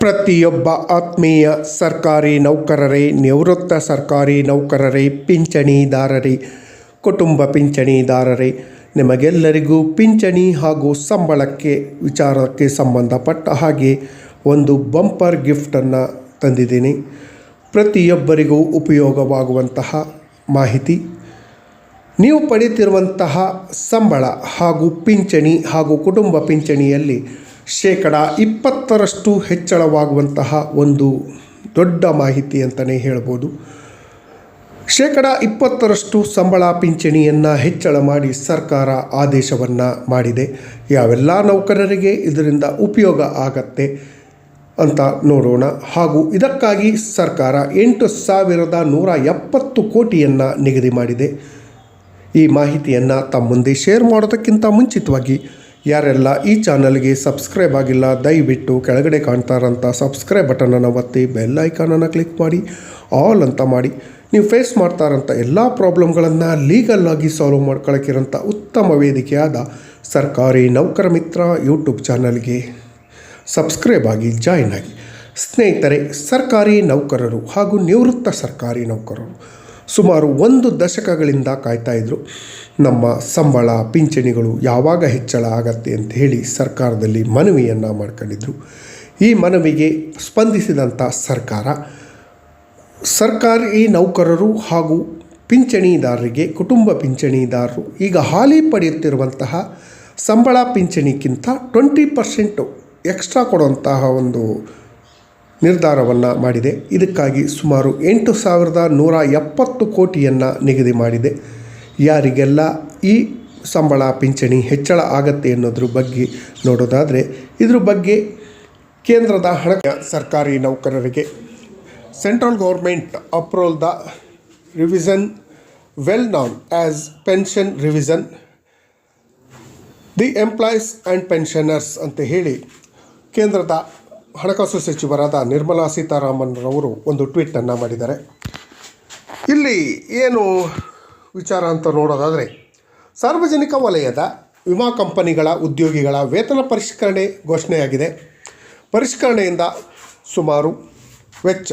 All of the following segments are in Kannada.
ಪ್ರತಿಯೊಬ್ಬ ಆತ್ಮೀಯ ಸರ್ಕಾರಿ ನೌಕರರೇ, ನಿವೃತ್ತ ಸರ್ಕಾರಿ ನೌಕರರೇ, ಪಿಂಚಣಿದಾರರೇ, ಕುಟುಂಬ ಪಿಂಚಣಿದಾರರೇ, ನಿಮಗೆಲ್ಲರಿಗೂ ಪಿಂಚಣಿ ಹಾಗೂ ಸಂಬಳಕ್ಕೆ, ವಿಚಾರಕ್ಕೆ ಸಂಬಂಧಪಟ್ಟ ಹಾಗೆ ಒಂದು ಬಂಪರ್ ಗಿಫ್ಟನ್ನು ತಂದಿದ್ದೀನಿ. ಪ್ರತಿಯೊಬ್ಬರಿಗೂ ಉಪಯೋಗವಾಗುವಂತಹ ಮಾಹಿತಿ. ನೀವು ಪಡೆಯುತ್ತಿರುವಂತಹ ಸಂಬಳ ಹಾಗೂ ಪಿಂಚಣಿ ಹಾಗೂ ಕುಟುಂಬ ಪಿಂಚಣಿಯಲ್ಲಿ ಶೇಕಡ ಇಪ್ಪತ್ತರಷ್ಟು ಹೆಚ್ಚಳವಾಗುವಂತಹ ಒಂದು ದೊಡ್ಡ ಮಾಹಿತಿ ಅಂತಲೇ ಹೇಳ್ಬೋದು. ಶೇಕಡ ಇಪ್ಪತ್ತರಷ್ಟು ಸಂಬಳ ಪಿಂಚಣಿಯನ್ನು ಹೆಚ್ಚಳ ಮಾಡಿ ಸರ್ಕಾರ ಆದೇಶವನ್ನು ಮಾಡಿದೆ. ಯಾವೆಲ್ಲ ನೌಕರರಿಗೆ ಇದರಿಂದ ಉಪಯೋಗ ಆಗತ್ತೆ ಅಂತ ನೋಡೋಣ. ಹಾಗೂ ಇದಕ್ಕಾಗಿ ಸರ್ಕಾರ ಎಂಟು ಸಾವಿರದ ನೂರ ಎಪ್ಪತ್ತು ಕೋಟಿಯನ್ನು ನಿಗದಿ ಮಾಡಿದೆ. ಈ ಮಾಹಿತಿಯನ್ನು ತಮ್ಮ ಮುಂದೆ ಶೇರ್ ಮಾಡೋದಕ್ಕಿಂತ ಮುಂಚಿತವಾಗಿ ಯಾರೆಲ್ಲ ಈ ಚಾನಲ್ಗೆ ಸಬ್ಸ್ಕ್ರೈಬ್ ಆಗಿಲ್ಲ, ದಯವಿಟ್ಟು ಕೆಳಗಡೆ ಕಾಣ್ತಾರಂತ ಸಬ್ಸ್ಕ್ರೈಬ್ ಬಟನನ್ನು ಒತ್ತಿ ಬೆಲ್ ಐಕಾನನ್ನು ಕ್ಲಿಕ್ ಮಾಡಿ, ಆಲ್ ಅಂತ ಮಾಡಿ. ನೀವು ಫೇಸ್ ಮಾಡ್ತಾ ಇರೋಂಥ ಎಲ್ಲ ಪ್ರಾಬ್ಲಮ್ಗಳನ್ನು ಲೀಗಲ್ ಆಗಿ ಸಾಲ್ವ್ ಮಾಡ್ಕೊಳ್ಳೋಕ್ಕಿರೋಂಥ ಉತ್ತಮ ವೇದಿಕೆಯಾದ ಸರ್ಕಾರಿ ನೌಕರ ಮಿತ್ರ ಯೂಟ್ಯೂಬ್ ಚಾನಲ್ಗೆ ಸಬ್ಸ್ಕ್ರೈಬ್ ಆಗಿ ಜಾಯಿನ್ ಆಗಿ. ಸ್ನೇಹಿತರೆ, ಸರ್ಕಾರಿ ನೌಕರರು ಹಾಗೂ ನಿವೃತ್ತ ಸರ್ಕಾರಿ ನೌಕರರು ಸುಮಾರು ಒಂದು ದಶಕಗಳಿಂದ ಕಾಯ್ತಾ ಇದ್ದರು ನಮ್ಮ ಸಂಬಳ, ಪಿಂಚಣಿಗಳು ಯಾವಾಗ ಹೆಚ್ಚಳ ಆಗತ್ತೆ ಅಂತ ಹೇಳಿ ಸರ್ಕಾರದಲ್ಲಿ ಮನವಿಯನ್ನು ಮಾಡ್ಕೊಂಡಿದ್ರು. ಈ ಮನವಿಗೆ ಸ್ಪಂದಿಸಿದಂಥ ಸರ್ಕಾರ, ಸರ್ಕಾರಿ ನೌಕರರು ಹಾಗೂ ಪಿಂಚಣಿದಾರರಿಗೆ, ಕುಟುಂಬ ಪಿಂಚಣಿದಾರರು ಈಗ ಹಾಲಿ ಪಡೆಯುತ್ತಿರುವಂತಹ ಸಂಬಳ ಪಿಂಚಣಿಗಿಂತ ಟ್ವೆಂಟಿ ಪರ್ಸೆಂಟು ಎಕ್ಸ್ಟ್ರಾ ಕೊಡುವಂತಹ ಒಂದು ನಿರ್ಧಾರವನ್ನು ಮಾಡಿದೆ. ಇದಕ್ಕಾಗಿ ಸುಮಾರು ಎಂಟು ಸಾವಿರದ ನೂರ ಎಪ್ಪತ್ತು ಕೋಟಿಯನ್ನು ನಿಗದಿ ಮಾಡಿದೆ. ಯಾರಿಗೆಲ್ಲ ಈ ಸಂಬಳ, ಪಿಂಚಣಿ ಹೆಚ್ಚಳ ಆಗತ್ತೆ ಅನ್ನೋದ್ರ ಬಗ್ಗೆ ನೋಡೋದಾದರೆ, ಇದ್ರ ಬಗ್ಗೆ ಕೇಂದ್ರದ ಹಣ ಸರ್ಕಾರಿ ನೌಕರರಿಗೆ central government approval the revision, well non as pension revision, the employees and pensioners ಅಂತ ಹೇಳಿ ಕೇಂದ್ರದ ಹಣಕಾಸು ಸಚಿವರಾದ ನಿರ್ಮಲಾ ಸೀತಾರಾಮನ್ ರವರು ಒಂದು ಟ್ವೀಟನ್ನು ಮಾಡಿದ್ದಾರೆ. ಇಲ್ಲಿ ಏನು ವಿಚಾರ ಅಂತ ನೋಡೋದಾದರೆ, ಸಾರ್ವಜನಿಕ ವಲಯದ ವಿಮಾ ಕಂಪನಿಗಳ ಉದ್ಯೋಗಿಗಳ ವೇತನ ಪರಿಷ್ಕರಣೆ ಘೋಷಣೆಯಾಗಿದೆ. ಪರಿಷ್ಕರಣೆಯಿಂದ ಸುಮಾರು ವೆಚ್ಚ,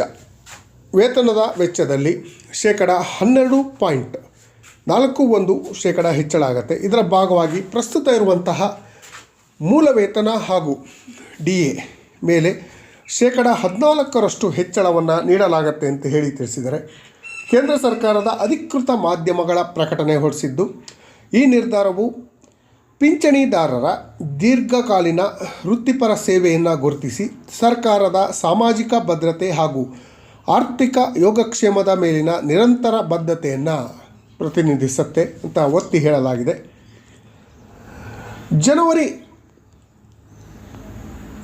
ವೇತನದ ವೆಚ್ಚದಲ್ಲಿ ಶೇಕಡ ಹನ್ನೆರಡು ಪಾಯಿಂಟ್ ನಾಲ್ಕು ಒಂದು ಶೇಕಡ ಹೆಚ್ಚಳ ಆಗುತ್ತೆ. ಇದರ ಭಾಗವಾಗಿ ಪ್ರಸ್ತುತ ಇರುವಂತಹ ಮೂಲ ವೇತನ ಹಾಗೂ ಡಿ ಎ ಮೇಲೆ ಶೇಕಡ ಹದಿನಾಲ್ಕರಷ್ಟು ಹೆಚ್ಚಳವನ್ನು ನೀಡಲಾಗುತ್ತೆ ಅಂತ ಹೇಳಿ ತಿಳಿಸಿದರೆ ಕೇಂದ್ರ ಸರ್ಕಾರದ ಅಧಿಕೃತ ಮಾಧ್ಯಮಗಳ ಪ್ರಕಟಣೆ ಹೊರಡಿಸಿದ್ದು, ಈ ನಿರ್ಧಾರವು ಪಿಂಚಣಿದಾರರ ದೀರ್ಘಕಾಲೀನ ವೃತ್ತಿಪರ ಸೇವೆಯನ್ನು ಗುರುತಿಸಿ, ಸರ್ಕಾರದ ಸಾಮಾಜಿಕ ಭದ್ರತೆ ಹಾಗೂ ಆರ್ಥಿಕ ಯೋಗಕ್ಷೇಮದ ಮೇಲಿನ ನಿರಂತರ ಬದ್ಧತೆಯನ್ನು ಪ್ರತಿನಿಧಿಸುತ್ತೆ ಅಂತ ಒತ್ತಿ ಹೇಳಲಾಗಿದೆ. ಜನವರಿ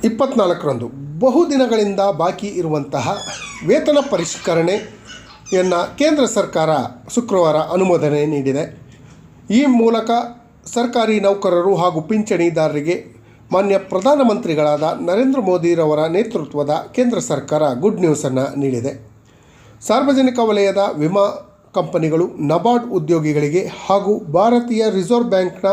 ಇಪ್ಪತ್ನಾಲ್ಕರಂದು ಬಹುದಿನಗಳಿಂದ ಬಾಕಿ ಇರುವಂತಹ ವೇತನ ಪರಿಷ್ಕರಣೆಯನ್ನು ಕೇಂದ್ರ ಸರ್ಕಾರ ಶುಕ್ರವಾರ ಅನುಮೋದನೆ ನೀಡಿದೆ. ಈ ಮೂಲಕ ಸರ್ಕಾರಿ ನೌಕರರು ಹಾಗೂ ಪಿಂಚಣಿದಾರರಿಗೆ ಮಾನ್ಯ ಪ್ರಧಾನಮಂತ್ರಿಗಳಾದ ನರೇಂದ್ರ ಮೋದಿರವರ ನೇತೃತ್ವದ ಕೇಂದ್ರ ಸರ್ಕಾರ ಗುಡ್ ನ್ಯೂಸನ್ನು ನೀಡಿದೆ. ಸಾರ್ವಜನಿಕ ವಲಯದ ವಿಮಾ ಕಂಪನಿಗಳು ನಬಾರ್ಡ್ ಉದ್ಯೋಗಿಗಳಿಗೆ ಹಾಗೂ ಭಾರತೀಯ ರಿಸರ್ವ್ ಬ್ಯಾಂಕ್ನ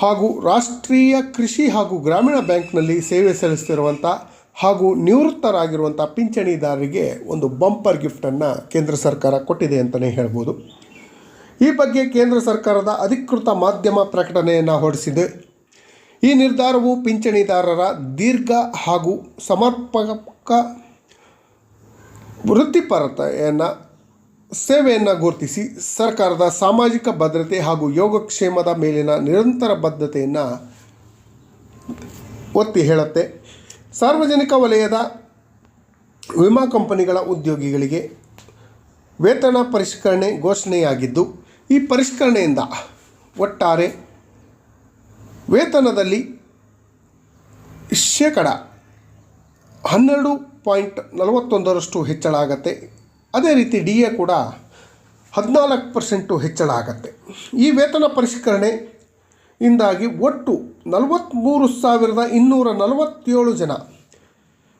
ಹಾಗೂ ರಾಷ್ಟ್ರೀಯ ಕೃಷಿ ಹಾಗೂ ಗ್ರಾಮೀಣ ಬ್ಯಾಂಕ್ನಲ್ಲಿ ಸೇವೆ ಸಲ್ಲಿಸ್ತಿರುವಂಥ ಹಾಗೂ ನಿವೃತ್ತರಾಗಿರುವಂಥ ಪಿಂಚಣಿದಾರರಿಗೆ ಒಂದು ಬಂಪರ್ ಗಿಫ್ಟನ್ನು ಕೇಂದ್ರ ಸರ್ಕಾರ ಕೊಟ್ಟಿದೆ ಅಂತಲೇ ಹೇಳ್ಬೋದು. ಈ ಬಗ್ಗೆ ಕೇಂದ್ರ ಸರ್ಕಾರದ ಅಧಿಕೃತ ಮಾಧ್ಯಮ ಪ್ರಕಟಣೆಯನ್ನು ಹೊರಡಿಸಿದೆ. ಈ ನಿರ್ಧಾರವು ಪಿಂಚಣಿದಾರರ ದೀರ್ಘ ಹಾಗೂ ಸಮರ್ಪಕ ವೃತ್ತಿಪರತೆಯನ್ನು ಸೇವೆಯನ್ನು ಗುರುತಿಸಿ ಸರ್ಕಾರದ ಸಾಮಾಜಿಕ ಭದ್ರತೆ ಹಾಗೂ ಯೋಗಕ್ಷೇಮದ ಮೇಲಿನ ನಿರಂತರ ಬದ್ಧತೆಯನ್ನು ಒತ್ತಿ ಹೇಳುತ್ತೆ. ಸಾರ್ವಜನಿಕ ವಲಯದ ವಿಮಾ ಕಂಪನಿಗಳ ಉದ್ಯೋಗಿಗಳಿಗೆ ವೇತನ ಪರಿಷ್ಕರಣೆ ಘೋಷಣೆಯಾಗಿದ್ದು, ಈ ಪರಿಷ್ಕರಣೆಯಿಂದ ಒಟ್ಟಾರೆ ವೇತನದಲ್ಲಿ ಶೇಕಡ ಹನ್ನೆರಡು ಪಾಯಿಂಟ್ ನಲವತ್ತೊಂದರಷ್ಟು ಹೆಚ್ಚಳ ಆಗತ್ತೆ. ಅದೇ ರೀತಿ ಡಿ ಎ ಕೂಡ ಹದಿನಾಲ್ಕು ಪರ್ಸೆಂಟು ಹೆಚ್ಚಳ ಆಗತ್ತೆ. ಈ ವೇತನ ಪರಿಷ್ಕರಣೆ ಇಂದಾಗಿ ಒಟ್ಟು ನಲವತ್ತ್ಮೂರು ಸಾವಿರದ ಇನ್ನೂರ ನಲವತ್ತೇಳು ಜನ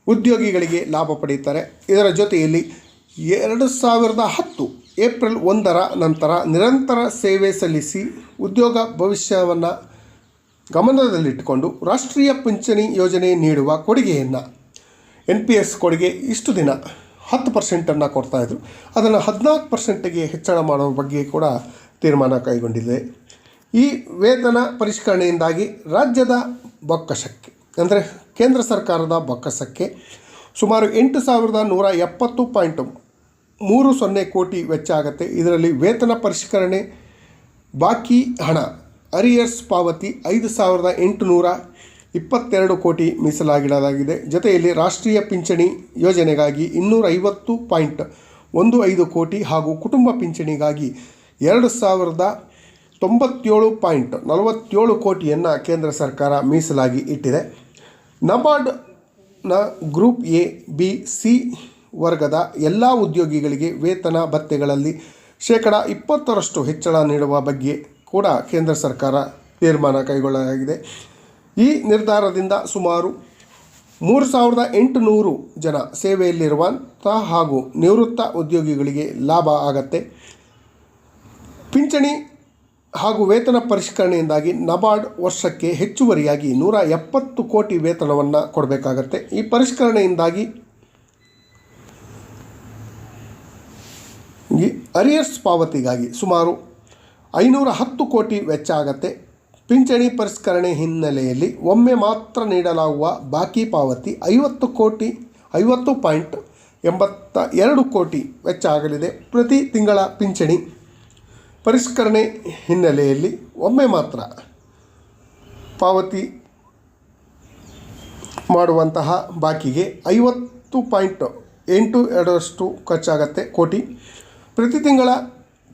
ಉದ್ಯೋಗಿಗಳಿಗೆ ಲಾಭ ಪಡೆಯುತ್ತಾರೆ ಇದರ ಜೊತೆಯಲ್ಲಿ ಎರಡು ಸಾವಿರದ ಹತ್ತು ಏಪ್ರಿಲ್ ಒಂದರ ನಂತರ ನಿರಂತರ ಸೇವೆ ಸಲ್ಲಿಸಿ ಉದ್ಯೋಗ ಭವಿಷ್ಯವನ್ನು ಗಮನದಲ್ಲಿಟ್ಟುಕೊಂಡು ರಾಷ್ಟ್ರೀಯ ಪಿಂಚಣಿ ಯೋಜನೆ ನೀಡುವ ಕೊಡುಗೆಯನ್ನು ಎನ್ ಪಿ ಎಸ್ ಕೊಡುಗೆ ಇಷ್ಟು ದಿನ ಹತ್ತು ಪರ್ಸೆಂಟನ್ನು ಕೊಡ್ತಾಯಿದ್ರು ಅದನ್ನು ಹದಿನಾಲ್ಕು ಪರ್ಸೆಂಟಿಗೆ ಹೆಚ್ಚಳ ಮಾಡುವ ಬಗ್ಗೆ ಕೂಡ ತೀರ್ಮಾನ ಕೈಗೊಂಡಿದೆ. ಈ ವೇತನ ಪರಿಷ್ಕರಣೆಯಿಂದಾಗಿ ರಾಜ್ಯದ ಬೊಕ್ಕಸಕ್ಕೆ, ಅಂದರೆ ಕೇಂದ್ರ ಸರ್ಕಾರದ ಬೊಕ್ಕಸಕ್ಕೆ ಸುಮಾರು ಎಂಟು ಸಾವಿರದ ನೂರ ಎಪ್ಪತ್ತು ಪಾಯಿಂಟ್ ಮೂರು ಸೊನ್ನೆ ಕೋಟಿ ವೆಚ್ಚ ಆಗುತ್ತೆ. ಇದರಲ್ಲಿ ವೇತನ ಪರಿಷ್ಕರಣೆ, ಬಾಕಿ ಹಣ, ಅರಿಯರ್ಸ್ ಪಾವತಿ ಐದು ಸಾವಿರದ ಎಂಟುನೂರ ಇಪ್ಪತ್ತೆರಡು ಕೋಟಿ ಮೀಸಲಾಗಿಡಲಾಗಿದೆ. ಜೊತೆಯಲ್ಲಿ ರಾಷ್ಟ್ರೀಯ ಪಿಂಚಣಿ ಯೋಜನೆಗಾಗಿ ಇನ್ನೂರ ಐವತ್ತು ಪಾಯಿಂಟ್ ಒಂದು ಐದು ಕೋಟಿ ಹಾಗೂ ಕುಟುಂಬ ಪಿಂಚಣಿಗಾಗಿ ಎರಡು ಸಾವಿರದ ತೊಂಬತ್ತೇಳು ಪಾಯಿಂಟ್ ನಲವತ್ತೇಳು ಕೋಟಿಯನ್ನು ಕೇಂದ್ರ ಸರ್ಕಾರ ಮೀಸಲಾಗಿ ಇಟ್ಟಿದೆ. ನಬಾರ್ಡ್ನ ಗ್ರೂಪ್ ಎ, ಬಿ, ಸಿ ವರ್ಗದ ಎಲ್ಲ ಉದ್ಯೋಗಿಗಳಿಗೆ ವೇತನ ಭತ್ಯೆಗಳಲ್ಲಿ ಶೇಕಡ ಇಪ್ಪತ್ತರಷ್ಟು ಹೆಚ್ಚಳ ನೀಡುವ ಬಗ್ಗೆ ಕೂಡ ಕೇಂದ್ರ ಸರ್ಕಾರ ತೀರ್ಮಾನ ಕೈಗೊಳ್ಳಲಾಗಿದೆ. ಈ ನಿರ್ಧಾರದಿಂದ ಸುಮಾರು ಮೂರು ಸಾವಿರದ ಎಂಟುನೂರು ಜನ ಸೇವೆಯಲ್ಲಿರುವಂಥ ಹಾಗೂ ನಿವೃತ್ತ ಉದ್ಯೋಗಿಗಳಿಗೆ ಲಾಭ ಆಗತ್ತೆ. ಪಿಂಚಣಿ ಹಾಗೂ ವೇತನ ಪರಿಷ್ಕರಣೆಯಿಂದಾಗಿ ನಬಾರ್ಡ್ ವರ್ಷಕ್ಕೆ ಹೆಚ್ಚುವರಿಯಾಗಿ ನೂರ ಎಪ್ಪತ್ತು ಕೋಟಿ ವೇತನವನ್ನು ಕೊಡಬೇಕಾಗತ್ತೆ. ಈ ಪರಿಷ್ಕರಣೆಯಿಂದಾಗಿ ಅರಿಯರ್ಸ್ ಪಾವತಿಗಾಗಿ ಸುಮಾರು ಐನೂರ ಹತ್ತು ಕೋಟಿ ವೆಚ್ಚ ಆಗತ್ತೆ. ಪಿಂಚಣಿ ಪರಿಷ್ಕರಣೆ ಹಿನ್ನೆಲೆಯಲ್ಲಿ ಒಮ್ಮೆ ಮಾತ್ರ ನೀಡಲಾಗುವ ಬಾಕಿ ಪಾವತಿ ಐವತ್ತು ಕೋಟಿ, ಐವತ್ತು ಪಾಯಿಂಟ್ ಎಂಬತ್ತ ಎರಡು ಕೋಟಿ ವೆಚ್ಚ ಆಗಲಿದೆ ಪ್ರತಿ ತಿಂಗಳ ಪಿಂಚಣಿ ಪರಿಷ್ಕರಣೆ ಹಿನ್ನೆಲೆಯಲ್ಲಿ ಒಮ್ಮೆ ಮಾತ್ರ ಪಾವತಿ ಮಾಡುವಂತಹ ಬಾಕಿಗೆ ಐವತ್ತು ಪಾಯಿಂಟ್ ಎಂಟು ಎರಡರಷ್ಟು ಖರ್ಚಾಗತ್ತೆ ಕೋಟಿ. ಪ್ರತಿ ತಿಂಗಳ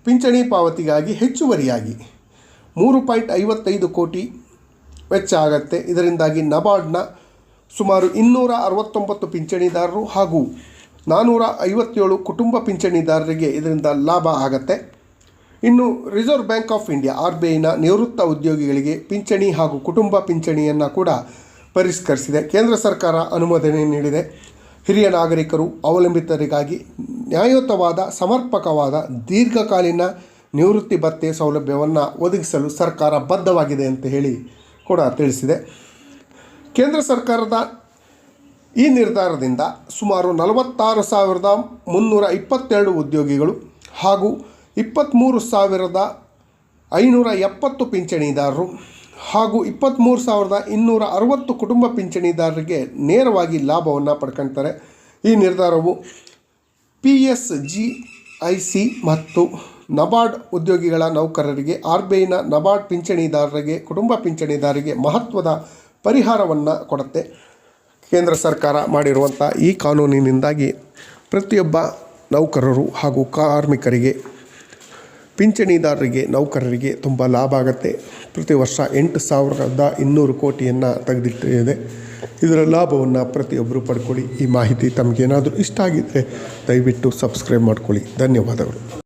ಪಿಂಚಣಿ ಪಾವತಿಗಾಗಿ ಹೆಚ್ಚುವರಿಯಾಗಿ ಮೂರು ಪಾಯಿಂಟ್ ಐವತ್ತೈದು ಕೋಟಿ ವೆಚ್ಚ ಆಗತ್ತೆ. ಇದರಿಂದಾಗಿ ನಬಾರ್ಡ್ನ ಸುಮಾರು ಇನ್ನೂರ ಅರವತ್ತೊಂಬತ್ತು ಪಿಂಚಣಿದಾರರು ಹಾಗೂ ನಾನ್ನೂರ ಐವತ್ತೇಳು ಕುಟುಂಬ ಪಿಂಚಣಿದಾರರಿಗೆ ಇದರಿಂದ ಲಾಭ ಆಗತ್ತೆ. ಇನ್ನು Reserve Bank of India R B ಐನ ನಿವೃತ್ತ ಉದ್ಯೋಗಿಗಳಿಗೆ ಪಿಂಚಣಿ ಹಾಗೂ ಕುಟುಂಬ ಪಿಂಚಣಿಯನ್ನು ಕೂಡ ಪರಿಷ್ಕರಿಸಿದೆ. ಕೇಂದ್ರ ಸರ್ಕಾರ ಅನುಮೋದನೆ ನೀಡಿದೆ. ಹಿರಿಯ ನಾಗರಿಕರು ಅವಲಂಬಿತರಿಗಾಗಿ ನ್ಯಾಯಯುತವಾದ ಸಮರ್ಪಕವಾದ, ದೀರ್ಘಕಾಲೀನ ನಿವೃತ್ತಿ ಭತ್ಯೆ ಸೌಲಭ್ಯವನ್ನು ಒದಗಿಸಲು ಸರ್ಕಾರ ಬದ್ಧವಾಗಿದೆ ಅಂತ ಹೇಳಿ ಕೂಡ ತಿಳಿಸಿದೆ. ಕೇಂದ್ರ ಸರ್ಕಾರದ ಈ ನಿರ್ಧಾರದಿಂದ ಸುಮಾರು ನಲವತ್ತಾರು ಸಾವಿರದ ಮುನ್ನೂರ ಇಪ್ಪತ್ತೆರಡು ಉದ್ಯೋಗಿಗಳು ಹಾಗೂ ಇಪ್ಪತ್ತ್ಮೂರು ಸಾವಿರದ ಐನೂರ ಎಪ್ಪತ್ತು ಪಿಂಚಣಿದಾರರು ಹಾಗೂ ಇಪ್ಪತ್ತ್ಮೂರು ಸಾವಿರದ ಇನ್ನೂರ ಅರವತ್ತು ಕುಟುಂಬ ಪಿಂಚಣಿದಾರರಿಗೆ ನೇರವಾಗಿ ಲಾಭವನ್ನು ಪಡ್ಕೊಳ್ತಾರೆ ಈ ನಿರ್ಧಾರವು P S G I C ಮತ್ತು ನಬಾರ್ಡ್ ಉದ್ಯೋಗಿಗಳ ನೌಕರರಿಗೆ, ಆರ್ಬಿಐನ ನಬಾರ್ಡ್ ಪಿಂಚಣಿದಾರರಿಗೆ, ಕುಟುಂಬ ಪಿಂಚಣಿದಾರರಿಗೆ ಮಹತ್ವದ ಪರಿಹಾರವನ್ನು ಕೊಡುತ್ತೆ. ಕೇಂದ್ರ ಸರ್ಕಾರ ಮಾಡಿರುವಂಥ ಈ ಕಾನೂನಿನಿಂದಾಗಿ ಪ್ರತಿಯೊಬ್ಬ ನೌಕರರು ಹಾಗೂ ಕಾರ್ಮಿಕರಿಗೆ, ಪಿಂಚಣಿದಾರರಿಗೆ, ನೌಕರರಿಗೆ ತುಂಬ ಲಾಭ ಆಗುತ್ತೆ. ಪ್ರತಿ ವರ್ಷ ಎಂಟು ಸಾವಿರದ ಇನ್ನೂರು ಕೋಟಿಯನ್ನು ತೆಗೆದಿಟ್ಟಿದೆ. ಇದರ ಲಾಭವನ್ನು ಪ್ರತಿಯೊಬ್ಬರು ಪಡ್ಕೊಳ್ಳಿ. ಈ ಮಾಹಿತಿ ತಮಗೇನಾದರೂ ಇಷ್ಟ ಆಗಿದ್ದರೆ ದಯವಿಟ್ಟು ಸಬ್ಸ್ಕ್ರೈಬ್ ಮಾಡ್ಕೊಳ್ಳಿ. ಧನ್ಯವಾದಗಳು.